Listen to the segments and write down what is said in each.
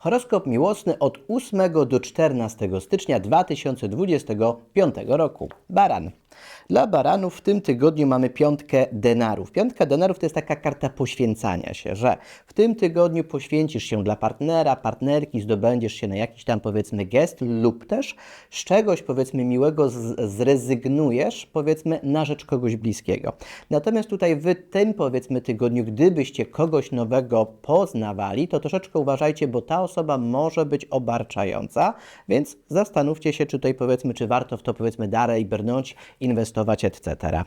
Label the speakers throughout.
Speaker 1: Horoskop miłosny od 8 do 14 stycznia 2025 roku. Baran. Dla baranów w tym tygodniu mamy piątkę denarów. Piątka denarów to jest taka karta poświęcania się, że w tym tygodniu poświęcisz się dla partnera, partnerki, zdobędziesz się na jakiś tam powiedzmy gest lub też z czegoś powiedzmy miłego zrezygnujesz powiedzmy na rzecz kogoś bliskiego. Natomiast tutaj w tym powiedzmy tygodniu, gdybyście kogoś nowego poznawali, to troszeczkę uważajcie, bo ta osoba może być obarczająca, więc zastanówcie się, czy tutaj powiedzmy, czy warto w to powiedzmy dalej brnąć, inwestować, etc.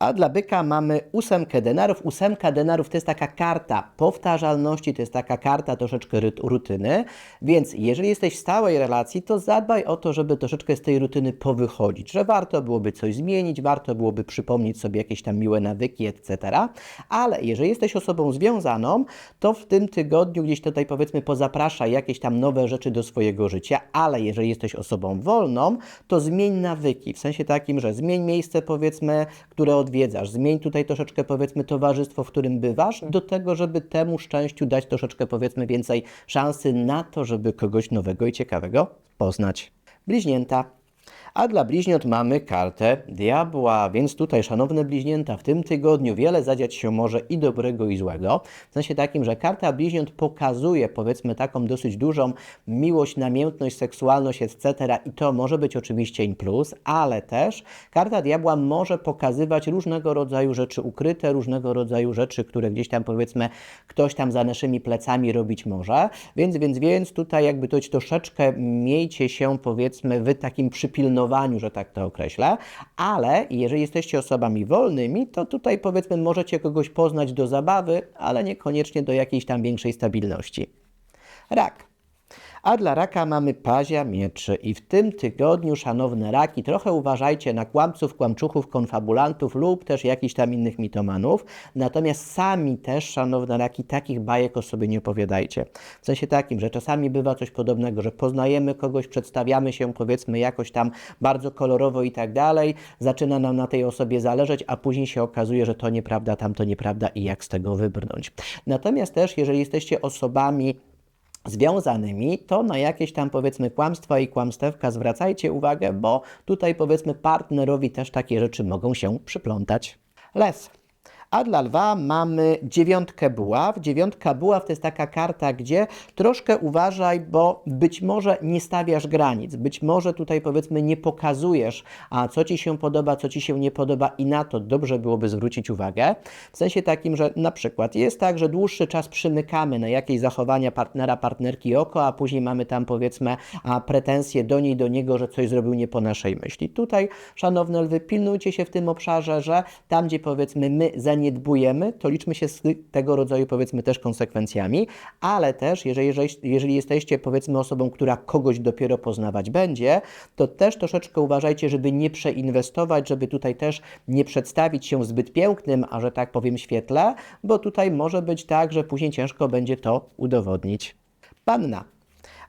Speaker 1: A dla byka mamy ósemkę denarów. Ósemka denarów to jest taka karta powtarzalności, to jest taka karta troszeczkę rutyny, więc jeżeli jesteś w stałej relacji, to zadbaj o to, żeby troszeczkę z tej rutyny powychodzić, że warto byłoby coś zmienić, warto byłoby przypomnieć sobie jakieś tam miłe nawyki, etc. Ale jeżeli jesteś osobą związaną, to w tym tygodniu gdzieś tutaj powiedzmy pozapraszaj jakieś tam nowe rzeczy do swojego życia, ale jeżeli jesteś osobą wolną, to zmień nawyki, w sensie takim, że zmień miejsce powiedzmy, które odwiedzasz, zmień tutaj troszeczkę powiedzmy towarzystwo, w którym bywasz, do tego, żeby temu szczęściu dać troszeczkę powiedzmy więcej szansy na to, żeby kogoś nowego i ciekawego poznać. Bliźnięta. A dla bliźniąt mamy kartę diabła, więc tutaj, szanowne bliźnięta, w tym tygodniu wiele zadziać się może i dobrego, i złego. W sensie takim, że karta bliźniąt pokazuje, powiedzmy, taką dosyć dużą miłość, namiętność, seksualność, etc. I to może być oczywiście in plus, ale też karta diabła może pokazywać różnego rodzaju rzeczy ukryte, różnego rodzaju rzeczy, które gdzieś tam, powiedzmy, ktoś tam za naszymi plecami robić może. Więc, więc, więc tutaj jakby to troszeczkę miejcie się, powiedzmy, w takim że tak to określę, ale jeżeli jesteście osobami wolnymi, to tutaj powiedzmy możecie kogoś poznać do zabawy, ale niekoniecznie do jakiejś tam większej stabilności. Rak. A dla raka mamy pazia mieczy i w tym tygodniu, szanowne raki, trochę uważajcie na kłamców, kłamczuchów, konfabulantów lub też jakichś tam innych mitomanów. Natomiast sami też, szanowne raki, takich bajek o sobie nie opowiadajcie. W sensie takim, że czasami bywa coś podobnego, że poznajemy kogoś, przedstawiamy się powiedzmy jakoś tam bardzo kolorowo i tak dalej, zaczyna nam na tej osobie zależeć, a później się okazuje, że to nieprawda, tamto nieprawda i jak z tego wybrnąć. Natomiast też, jeżeli jesteście osobami związanymi, to na jakieś tam powiedzmy kłamstwa i kłamstewka zwracajcie uwagę, bo tutaj powiedzmy partnerowi też takie rzeczy mogą się przyplątać. Les. A dla lwa mamy dziewiątkę buław. Dziewiątka buław to jest taka karta, gdzie troszkę uważaj, bo być może nie stawiasz granic, być może tutaj powiedzmy nie pokazujesz, a co ci się podoba, co ci się nie podoba i na to dobrze byłoby zwrócić uwagę. W sensie takim, że na przykład jest tak, że dłuższy czas przymykamy na jakieś zachowania partnera, partnerki oko, a później mamy tam powiedzmy pretensje do niej, do niego, że coś zrobił nie po naszej myśli. Tutaj, szanowne lwy, pilnujcie się w tym obszarze, że tam, gdzie powiedzmy my zaniedbujemy, to liczmy się z tego rodzaju powiedzmy też konsekwencjami, ale też jeżeli, jeżeli, jesteście powiedzmy osobą, która kogoś dopiero poznawać będzie, to też troszeczkę uważajcie, żeby nie przeinwestować, żeby tutaj też nie przedstawić się zbyt pięknym, a że tak powiem świetle, bo tutaj może być tak, że później ciężko będzie to udowodnić. Panna.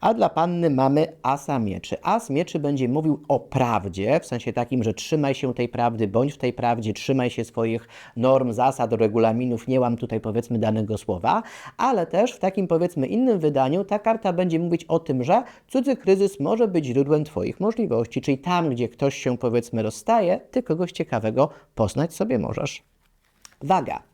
Speaker 1: A dla panny mamy asa mieczy. As mieczy będzie mówił o prawdzie, w sensie takim, że trzymaj się tej prawdy, bądź w tej prawdzie, trzymaj się swoich norm, zasad, regulaminów, nie łam tutaj powiedzmy danego słowa, ale też w takim powiedzmy innym wydaniu ta karta będzie mówić o tym, że cudzy kryzys może być źródłem Twoich możliwości, czyli tam, gdzie ktoś się powiedzmy rozstaje, Ty kogoś ciekawego poznać sobie możesz. Waga.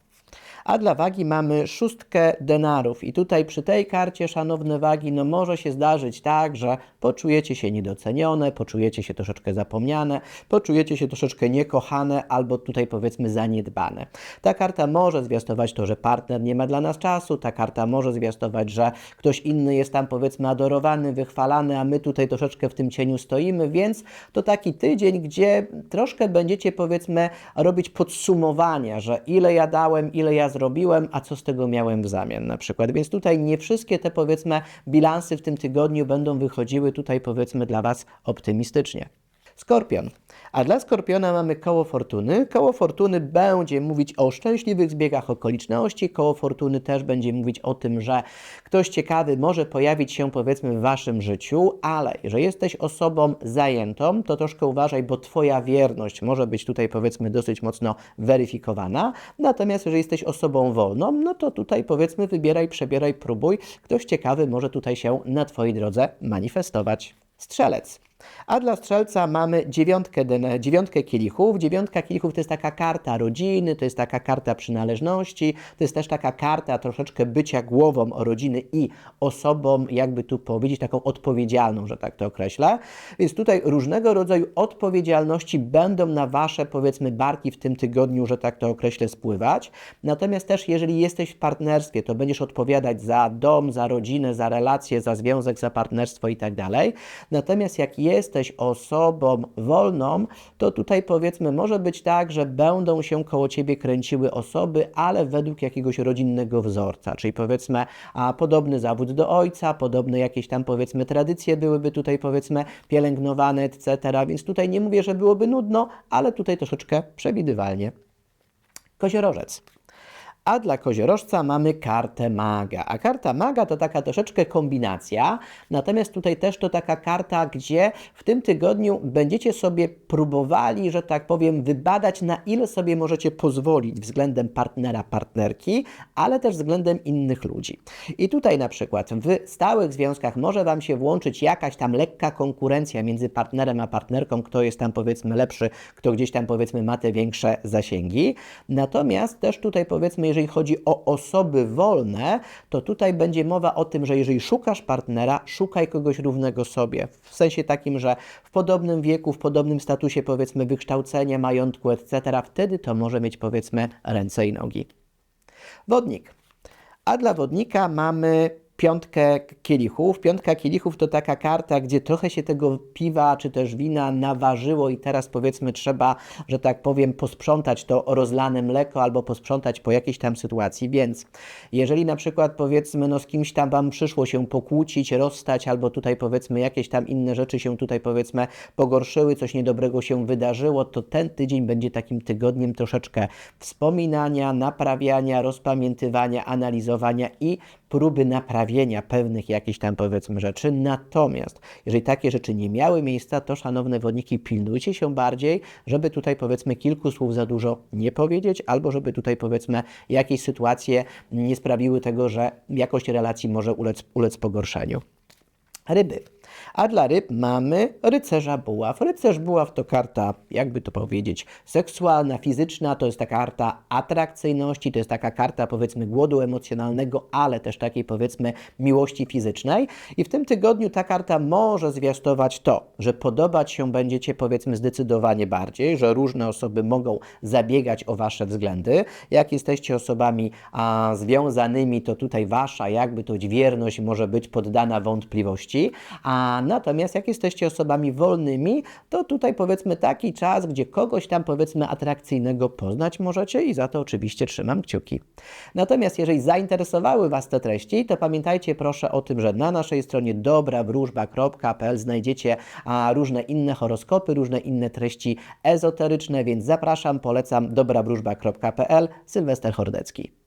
Speaker 1: A dla wagi mamy szóstkę denarów. I tutaj przy tej karcie, szanowne wagi, no może się zdarzyć tak, że poczujecie się niedocenione, poczujecie się troszeczkę zapomniane, poczujecie się troszeczkę niekochane albo tutaj powiedzmy zaniedbane. Ta karta może zwiastować to, że partner nie ma dla nas czasu, ta karta może zwiastować, że ktoś inny jest tam powiedzmy adorowany, wychwalany, a my tutaj troszeczkę w tym cieniu stoimy, więc to taki tydzień, gdzie troszkę będziecie powiedzmy robić podsumowania, że ile ja dałem, ile ja zrobiłem, a co z tego miałem w zamian na przykład. Więc tutaj nie wszystkie te powiedzmy bilansy w tym tygodniu będą wychodziły tutaj powiedzmy dla Was optymistycznie. Skorpion. A dla Skorpiona mamy koło fortuny. Koło fortuny będzie mówić o szczęśliwych zbiegach okoliczności. Koło fortuny też będzie mówić o tym, że ktoś ciekawy może pojawić się powiedzmy w waszym życiu, ale jeżeli jesteś osobą zajętą, to troszkę uważaj, bo twoja wierność może być tutaj powiedzmy dosyć mocno weryfikowana. Natomiast jeżeli jesteś osobą wolną, no to tutaj powiedzmy wybieraj, przebieraj, próbuj. Ktoś ciekawy może tutaj się na twojej drodze manifestować. Strzelec. A dla strzelca mamy dziewiątkę, dziewiątkę kielichów. Dziewiątka kielichów to jest taka karta rodziny, to jest taka karta przynależności, to jest też taka karta troszeczkę bycia głową rodziny i osobą, jakby tu powiedzieć, taką odpowiedzialną, że tak to określę. Więc tutaj różnego rodzaju odpowiedzialności będą na Wasze, powiedzmy, barki w tym tygodniu, że tak to określę, spływać. Natomiast też, jeżeli jesteś w partnerstwie, to będziesz odpowiadać za dom, za rodzinę, za relacje, za związek, za partnerstwo i tak dalej. Natomiast jak jesteś osobą wolną, to tutaj powiedzmy może być tak, że będą się koło ciebie kręciły osoby, ale według jakiegoś rodzinnego wzorca, czyli powiedzmy a podobny zawód do ojca, podobne jakieś tam powiedzmy tradycje byłyby tutaj powiedzmy pielęgnowane, etc. Więc tutaj nie mówię, że byłoby nudno, ale tutaj troszeczkę przewidywalnie. Koziorożec. A dla koziorożca mamy kartę maga. A karta maga to taka troszeczkę kombinacja, natomiast tutaj też to taka karta, gdzie w tym tygodniu będziecie sobie próbowali, że tak powiem, wybadać, na ile sobie możecie pozwolić względem partnera, partnerki, ale też względem innych ludzi. I tutaj na przykład w stałych związkach może Wam się włączyć jakaś tam lekka konkurencja między partnerem a partnerką, kto jest tam powiedzmy lepszy, kto gdzieś tam powiedzmy ma te większe zasięgi. Natomiast też tutaj powiedzmy, jeżeli chodzi o osoby wolne, to tutaj będzie mowa o tym, że jeżeli szukasz partnera, szukaj kogoś równego sobie. W sensie takim, że w podobnym wieku, w podobnym statusie powiedzmy wykształcenia, majątku, etc. Wtedy to może mieć powiedzmy ręce i nogi. Wodnik. A dla wodnika mamy piątkę kielichów. Piątka kielichów to taka karta, gdzie trochę się tego piwa czy też wina naważyło i teraz powiedzmy trzeba, że tak powiem, posprzątać to rozlane mleko albo posprzątać po jakiejś tam sytuacji, więc jeżeli na przykład powiedzmy no z kimś tam Wam przyszło się pokłócić, rozstać albo tutaj powiedzmy jakieś tam inne rzeczy się tutaj powiedzmy pogorszyły, coś niedobrego się wydarzyło, to ten tydzień będzie takim tygodniem troszeczkę wspominania, naprawiania, rozpamiętywania, analizowania i próby naprawienia pewnych jakichś tam powiedzmy rzeczy. Natomiast jeżeli takie rzeczy nie miały miejsca, to szanowne wodniki, pilnujcie się bardziej, żeby tutaj powiedzmy kilku słów za dużo nie powiedzieć, albo żeby tutaj powiedzmy jakieś sytuacje nie sprawiły tego, że jakość relacji może ulec, ulec pogorszeniu. Ryby. A dla ryb mamy rycerza buław. Rycerz buław to karta, jakby to powiedzieć, seksualna, fizyczna, to jest taka karta atrakcyjności, to jest taka karta powiedzmy głodu emocjonalnego, ale też takiej powiedzmy miłości fizycznej. I w tym tygodniu ta karta może zwiastować to, że podobać się będziecie powiedzmy zdecydowanie bardziej, że różne osoby mogą zabiegać o wasze względy. Jak jesteście osobami a, związanymi, to tutaj wasza jakby to wierność może być poddana wątpliwości. Natomiast jak jesteście osobami wolnymi, to tutaj powiedzmy taki czas, gdzie kogoś tam powiedzmy atrakcyjnego poznać możecie i za to oczywiście trzymam kciuki. Natomiast jeżeli zainteresowały Was te treści, to pamiętajcie proszę o tym, że na naszej stronie dobrawróżba.pl znajdziecie a, różne inne horoskopy, różne inne treści ezoteryczne, więc zapraszam, polecam dobrawróżba.pl. Sylwester Hordecki.